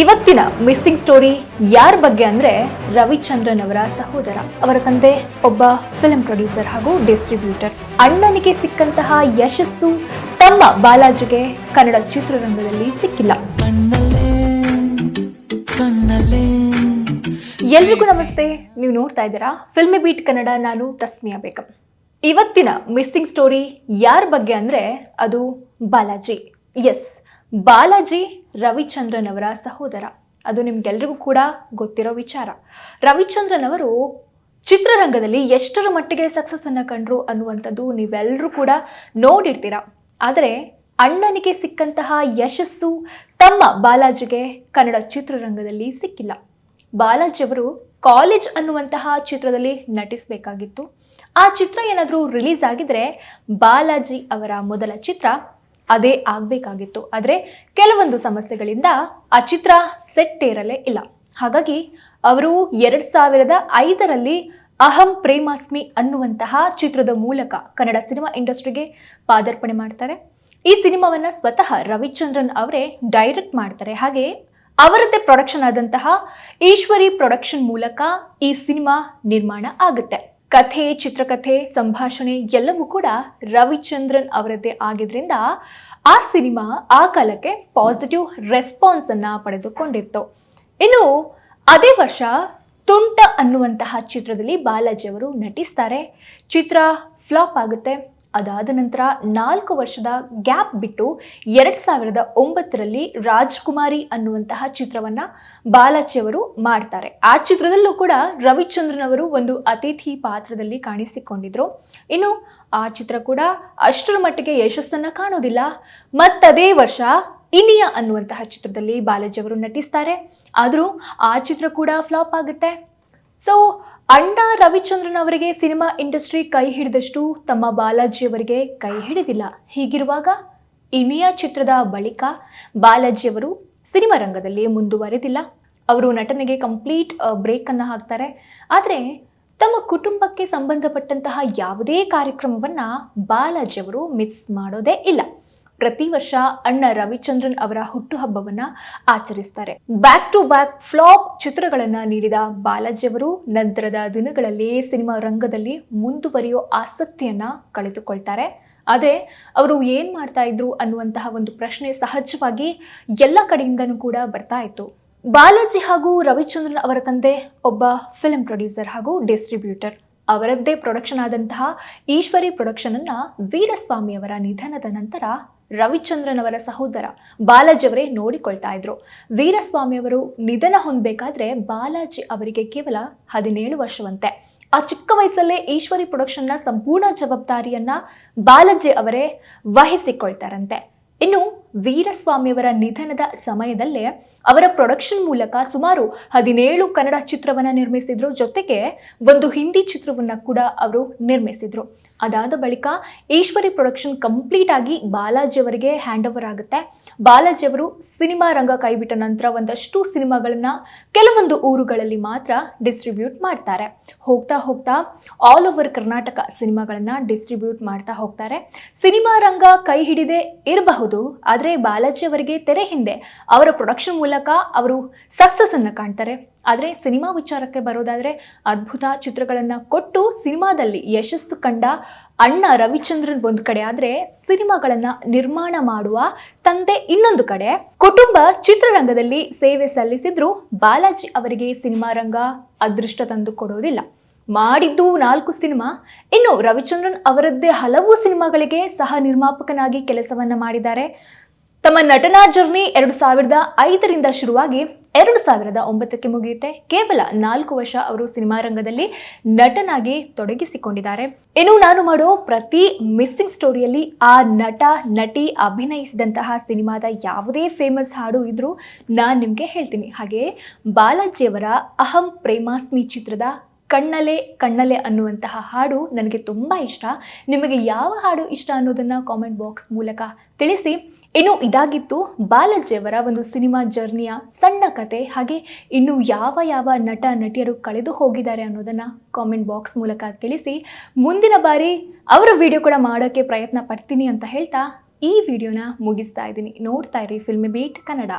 ಇವತ್ತಿನ missing story ಯಾರ ಬಗ್ಗೆ ಅಂದ್ರೆ ರವಿಚಂದ್ರನ್ ಅವರ ಸಹೋದರ. ಅವರ ತಂದೆ ಒಬ್ಬ ಫಿಲ್ಮ್ ಪ್ರೊಡ್ಯೂಸರ್ ಹಾಗೂ ಡಿಸ್ಟ್ರಿಬ್ಯೂಟರ್ ಅಣ್ಣನಿಗೆ ಸಿಕ್ಕಂತಹ ಯಶಸ್ಸು ತಮ್ಮ ಬಾಲಾಜಿಗೆ ಕನ್ನಡ ಚಿತ್ರರಂಗದಲ್ಲಿ ಸಿಕ್ಕಿಲ್ಲ. ಎಲ್ರಿಗೂ ನಮಸ್ತೆ. ನೀವು ನೋಡ್ತಾ ಇದ್ದೀರಾ ಫಿಲ್ಮಿ ಬೀಟ್ ಕನ್ನಡ. ನಾನು ತಸ್ಮಿಯಾ ಬೇಗಂ. ಇವತ್ತಿನ ಮಿಸ್ಸಿಂಗ್ ಸ್ಟೋರಿ ಯಾರ ಬಗ್ಗೆ ಅಂದ್ರೆ ಅದು ಬಾಲಾಜಿ. ಎಸ್ ಬಾಲಾಜಿ ರವಿಚಂದ್ರನ್ ಅವರ ಸಹೋದರ. ಅದು ನಿಮ್ಗೆಲ್ರಿಗೂ ಕೂಡ ಗೊತ್ತಿರೋ ವಿಚಾರ. ರವಿಚಂದ್ರನ್ ಅವರು ಚಿತ್ರರಂಗದಲ್ಲಿ ಎಷ್ಟರ ಮಟ್ಟಿಗೆ ಸಕ್ಸಸ್ ಅನ್ನ ಕಂಡ್ರು ಅನ್ನುವಂಥದ್ದು ನೀವೆಲ್ಲರೂ ಕೂಡ ನೋಡಿರ್ತೀರ. ಆದರೆ ಅಣ್ಣನಿಗೆ ಸಿಕ್ಕಂತಹ ಯಶಸ್ಸು ತಮ್ಮ ಬಾಲಾಜಿಗೆ ಕನ್ನಡ ಚಿತ್ರರಂಗದಲ್ಲಿ ಸಿಕ್ಕಿಲ್ಲ. ಬಾಲಾಜಿ ಅವರು ಕಾಲೇಜ್ ಅನ್ನುವಂತಹ ಚಿತ್ರದಲ್ಲಿ ನಟಿಸಬೇಕಾಗಿತ್ತು. ಆ ಚಿತ್ರ ಏನಾದರೂ ರಿಲೀಸ್ ಆಗಿದ್ರೆ ಬಾಲಾಜಿ ಅವರ ಮೊದಲ ಚಿತ್ರ ಅದೇ ಆಗಬೇಕಾಗಿತ್ತು. ಆದರೆ ಕೆಲವೊಂದು ಸಮಸ್ಯೆಗಳಿಂದ ಆ ಚಿತ್ರ ಸೆಟ್ ಇರಲೇ ಇಲ್ಲ. ಹಾಗಾಗಿ ಅವರು ಎರಡು ಸಾವಿರದ ಐದರಲ್ಲಿ ಅಹಂ ಪ್ರೇಮಾಸ್ಮಿ ಅನ್ನುವಂತಹ ಚಿತ್ರದ ಮೂಲಕ ಕನ್ನಡ ಸಿನಿಮಾ ಇಂಡಸ್ಟ್ರಿಗೆ ಪಾದಾರ್ಪಣೆ ಮಾಡ್ತಾರೆ. ಈ ಸಿನಿಮಾವನ್ನ ಸ್ವತಃ ರವಿಚಂದ್ರನ್ ಅವರೇ ಡೈರೆಕ್ಟ್ ಮಾಡ್ತಾರೆ. ಹಾಗೆ ಅವರದ್ದೇ ಪ್ರೊಡಕ್ಷನ್ ಆದಂತಹ ಈಶ್ವರಿ ಪ್ರೊಡಕ್ಷನ್ ಮೂಲಕ ಈ ಸಿನಿಮಾ ನಿರ್ಮಾಣ ಆಗುತ್ತೆ. ಕಥೆ, ಚಿತ್ರಕಥೆ, ಸಂಭಾಷಣೆ ಎಲ್ಲವೂ ಕೂಡ ರವಿಚಂದ್ರನ್ ಅವರದ್ದೇ ಆಗಿದ್ರಿಂದ ಆ ಸಿನಿಮಾ ಆ ಕಾಲಕ್ಕೆ ಪಾಸಿಟಿವ್ ರೆಸ್ಪಾನ್ಸ್ ಅನ್ನ ಪಡೆದುಕೊಂಡಿತ್ತು. ಇನ್ನು ಅದೇ ವರ್ಷ ತುಂಟ ಅನ್ನುವಂತಹ ಚಿತ್ರದಲ್ಲಿ ಬಾಲಾಜಿ ಅವರು ನಟಿಸ್ತಾರೆ. ಚಿತ್ರ ಫ್ಲಾಪ್ ಆಗುತ್ತೆ. ಅದಾದ ನಂತರ ನಾಲ್ಕು ವರ್ಷದ ಗ್ಯಾಪ್ ಬಿಟ್ಟು ಎರಡ್ ಸಾವಿರದ ಒಂಬತ್ತರಲ್ಲಿ ರಾಜ್ಕುಮಾರಿ ಅನ್ನುವಂತಹ ಚಿತ್ರವನ್ನ ಬಾಲಾಜಿ ಅವರು ಮಾಡ್ತಾರೆ. ಆ ಚಿತ್ರದಲ್ಲೂ ಕೂಡ ರವಿಚಂದ್ರನ್ ಅವರು ಒಂದು ಅತಿಥಿ ಪಾತ್ರದಲ್ಲಿ ಕಾಣಿಸಿಕೊಂಡಿದ್ರು. ಇನ್ನು ಆ ಚಿತ್ರ ಕೂಡ ಅಷ್ಟರ ಮಟ್ಟಿಗೆ ಯಶಸ್ಸನ್ನ ಕಾಣೋದಿಲ್ಲ. ಮತ್ತದೇ ವರ್ಷ ಇನಿಯ ಅನ್ನುವಂತಹ ಚಿತ್ರದಲ್ಲಿ ಬಾಲಾಜಿ ಅವರು ನಟಿಸ್ತಾರೆ. ಆದರೂ ಆ ಚಿತ್ರ ಕೂಡ ಫ್ಲಾಪ್ ಆಗುತ್ತೆ. ಸೊ ಅಣ್ಣ ರವಿಚಂದ್ರನ್ ಅವರಿಗೆ ಸಿನಿಮಾ ಇಂಡಸ್ಟ್ರಿ ಕೈ ಹಿಡಿದಷ್ಟು ತಮ್ಮ ಬಾಲಾಜಿಯವರಿಗೆ ಕೈ ಹಿಡಿದಿಲ್ಲ. ಹೀಗಿರುವಾಗ ಇನಿಯಾ ಚಿತ್ರದ ಬಳಿಕ ಬಾಲಾಜಿ ಅವರು ಸಿನಿಮಾ ರಂಗದಲ್ಲಿ ಮುಂದುವರೆದಿಲ್ಲ. ಅವರು ನಟನೆಗೆ ಕಂಪ್ಲೀಟ್ ಬ್ರೇಕ್ ಅನ್ನು ಹಾಕ್ತಾರೆ. ಆದರೆ ತಮ್ಮ ಕುಟುಂಬಕ್ಕೆ ಸಂಬಂಧಪಟ್ಟಂತಹ ಯಾವುದೇ ಕಾರ್ಯಕ್ರಮವನ್ನ ಬಾಲಾಜಿ ಅವರು ಮಿಸ್ ಮಾಡೋದೇ ಇಲ್ಲ. ಪ್ರತಿ ವರ್ಷ ಅಣ್ಣ ರವಿಚಂದ್ರನ್ ಅವರ ಹುಟ್ಟುಹಬ್ಬವನ್ನ ಆಚರಿಸ್ತಾರೆ. ಬ್ಯಾಕ್ ಟು ಬ್ಯಾಕ್ ಫ್ಲಾಪ್ ಚಿತ್ರಗಳನ್ನ ನೀಡಿದ ಬಾಲಾಜಿ ಅವರು ನಂತರದ ದಿನಗಳಲ್ಲಿ ಸಿನಿಮಾ ರಂಗದಲ್ಲಿ ಮುಂದುವರಿಯೋ ಆಸಕ್ತಿಯನ್ನ ಕಳೆದುಕೊಳ್ತಾರೆ. ಆದರೆ ಅವರು ಏನ್ ಮಾಡ್ತಾ ಇದ್ರು ಅನ್ನುವಂತಹ ಒಂದು ಪ್ರಶ್ನೆ ಸಹಜವಾಗಿ ಎಲ್ಲ ಕಡೆಯಿಂದನೂ ಕೂಡ ಬರ್ತಾ ಇತ್ತು. ಬಾಲಾಜಿ ಹಾಗೂ ರವಿಚಂದ್ರನ್ ಅವರ ತಂದೆ ಒಬ್ಬ ಫಿಲ್ಮ್ ಪ್ರೊಡ್ಯೂಸರ್ ಹಾಗೂ ಡಿಸ್ಟ್ರಿಬ್ಯೂಟರ್ ಅವರದ್ದೇ ಪ್ರೊಡಕ್ಷನ್ ಆದಂತಹ ಈಶ್ವರಿ ಪ್ರೊಡಕ್ಷನ್ ಅನ್ನ ವೀರಸ್ವಾಮಿ ಅವರ ನಿಧನದ ನಂತರ ರವಿಚಂದ್ರನ್ ಅವರ ಸಹೋದರ ಬಾಲಾಜಿ ಅವರೇ ನೋಡಿಕೊಳ್ತಾ ಇದ್ರು. ವೀರಸ್ವಾಮಿ ಅವರು ನಿಧನ ಹೊಂದಬೇಕಾದ್ರೆ ಬಾಲಾಜಿ ಅವರಿಗೆ ಕೇವಲ ಹದಿನೇಳು ವರ್ಷವಂತೆ. ಆ ಚಿಕ್ಕ ವಯಸ್ಸಲ್ಲೇ ಈಶ್ವರಿ ಪ್ರೊಡಕ್ಷನ್ನ ಸಂಪೂರ್ಣ ಜವಾಬ್ದಾರಿಯನ್ನ ಬಾಲಾಜಿ ಅವರೇ ವಹಿಸಿಕೊಳ್ತಾರಂತೆ. ಇನ್ನು ವೀರಸ್ವಾಮಿಯವರ ನಿಧನದ ಸಮಯದಲ್ಲೇ ಅವರ ಪ್ರೊಡಕ್ಷನ್ ಮೂಲಕ ಸುಮಾರು ಹದಿನೇಳು ಕನ್ನಡ ಚಿತ್ರವನ್ನ ನಿರ್ಮಿಸಿದ್ರು. ಜೊತೆಗೆ ಒಂದು ಹಿಂದಿ ಚಿತ್ರವನ್ನ ಕೂಡ ಅವರು ನಿರ್ಮಿಸಿದ್ರು. ಅದಾದ ಬಳಿಕ ಈಶ್ವರಿ ಪ್ರೊಡಕ್ಷನ್ ಕಂಪ್ಲೀಟ್ ಆಗಿ ಬಾಲಾಜಿ ಅವರಿಗೆ ಹ್ಯಾಂಡ್ ಓವರ್ ಆಗುತ್ತೆ. ಬಾಲಾಜಿ ಅವರು ಸಿನಿಮಾ ರಂಗ ಕೈಬಿಟ್ಟ ನಂತರ ಒಂದಷ್ಟು ಸಿನಿಮಾಗಳನ್ನ ಕೆಲವೊಂದು ಊರುಗಳಲ್ಲಿ ಮಾತ್ರ ಡಿಸ್ಟ್ರಿಬ್ಯೂಟ್ ಮಾಡ್ತಾರೆ. ಹೋಗ್ತಾ ಹೋಗ್ತಾ ಆಲ್ ಓವರ್ ಕರ್ನಾಟಕ ಸಿನಿಮಾಗಳನ್ನ ಡಿಸ್ಟ್ರಿಬ್ಯೂಟ್ ಮಾಡ್ತಾ ಹೋಗ್ತಾರೆ. ಸಿನಿಮಾ ರಂಗ ಕೈ ಹಿಡಿದೇ ಇರಬಹುದು, ಆದರೆ ಬಾಲಾಜಿ ಅವರಿಗೆ ತೆರೆ ಹಿಂದೆ ಅವರ ಪ್ರೊಡಕ್ಷನ್ ಮೂಲಕ ಅವರು ಸಕ್ಸಸ್ ಅನ್ನ ಕಾಣ್ತಾರೆ. ಆದರೆ ಸಿನಿಮಾ ವಿಚಾರಕ್ಕೆ ಬರೋದಾದ್ರೆ ಅದ್ಭುತ ಚಿತ್ರಗಳನ್ನ ಕೊಟ್ಟು ಸಿನಿಮಾದಲ್ಲಿ ಯಶಸ್ಸು ಕಂಡ ಅಣ್ಣ ರವಿಚಂದ್ರನ್ ಒಂದು ಕಡೆ ಆದ್ರೆ ಸಿನಿಮಾಗಳನ್ನ ನಿರ್ಮಾಣ ಮಾಡುವ ತಂದೆ ಇನ್ನೊಂದು ಕಡೆ. ಕುಟುಂಬ ಚಿತ್ರರಂಗದಲ್ಲಿ ಸೇವೆ ಸಲ್ಲಿಸಿದ್ರು ಬಾಲಾಜಿ ಅವರಿಗೆ ಸಿನಿಮಾ ರಂಗ ಅದೃಷ್ಟ ತಂದು ಕೊಡೋದಿಲ್ಲ. ಮಾಡಿದ್ದು ನಾಲ್ಕು ಸಿನಿಮಾ. ಇನ್ನು ರವಿಚಂದ್ರನ್ ಅವರದ್ದೇ ಹಲವು ಸಿನಿಮಾಗಳಿಗೆ ಸಹ ನಿರ್ಮಾಪಕನಾಗಿ ಕೆಲಸವನ್ನ ಮಾಡಿದ್ದಾರೆ. ತಮ್ಮ ನಟನಾ ಜರ್ನಿ ಎರಡು ಸಾವಿರದ ಐದರಿಂದ ಶುರುವಾಗಿ ಎರಡು ಸಾವಿರದ ಒಂಬತ್ತಕ್ಕೆ ಮುಗಿಯುತ್ತೆ. ಕೇವಲ ನಾಲ್ಕು ವರ್ಷ ಅವರು ಸಿನಿಮಾ ರಂಗದಲ್ಲಿ ನಟನಾಗಿ ತೊಡಗಿಸಿಕೊಂಡಿದ್ದಾರೆ. ಇನ್ನು ನಾನು ಮಾಡೋ ಪ್ರತಿ ಮಿಸ್ಸಿಂಗ್ ಸ್ಟೋರಿಯಲ್ಲಿ ಆ ನಟ, ನಟಿ ಅಭಿನಯಿಸಿದಂತಹ ಸಿನಿಮಾದ ಯಾವುದೇ ಫೇಮಸ್ ಹಾಡು ಇದ್ರೂ ನಾನು ನಿಮಗೆ ಹೇಳ್ತೀನಿ. ಹಾಗೆ ಬಾಲಾಜಿಯವರ ಅಹಂ ಪ್ರೇಮಾಸ್ಮಿ ಚಿತ್ರದ ಕಣ್ಣಲೆ ಕಣ್ಣಲೆ ಅನ್ನುವಂತಹ ಹಾಡು ನನಗೆ ತುಂಬ ಇಷ್ಟ. ನಿಮಗೆ ಯಾವ ಹಾಡು ಇಷ್ಟ ಅನ್ನೋದನ್ನು ಕಾಮೆಂಟ್ ಬಾಕ್ಸ್ ಮೂಲಕ ತಿಳಿಸಿ. ಇನ್ನು ಇದಾಗಿತ್ತು ಬಾಲಾಜಿಯವರ ಒಂದು ಸಿನಿಮಾ ಜರ್ನಿಯ ಸಣ್ಣ ಕತೆ. ಹಾಗೆ ಇನ್ನು ಯಾವ ಯಾವ ನಟ, ನಟಿಯರು ಕಳೆದು ಹೋಗಿದ್ದಾರೆ ಅನ್ನೋದನ್ನು ಕಾಮೆಂಟ್ ಬಾಕ್ಸ್ ಮೂಲಕ ತಿಳಿಸಿ. ಮುಂದಿನ ಬಾರಿ ಅವರ ವಿಡಿಯೋ ಕೂಡ ಮಾಡೋಕ್ಕೆ ಪ್ರಯತ್ನ ಪಡ್ತೀನಿ ಅಂತ ಹೇಳ್ತಾ ಈ ವಿಡಿಯೋನ ಮುಗಿಸ್ತಾ ಇದ್ದೀನಿ. ನೋಡ್ತಾ ಇರಿ ಫಿಲ್ಮ್ ಬೀಟ್ ಕನ್ನಡ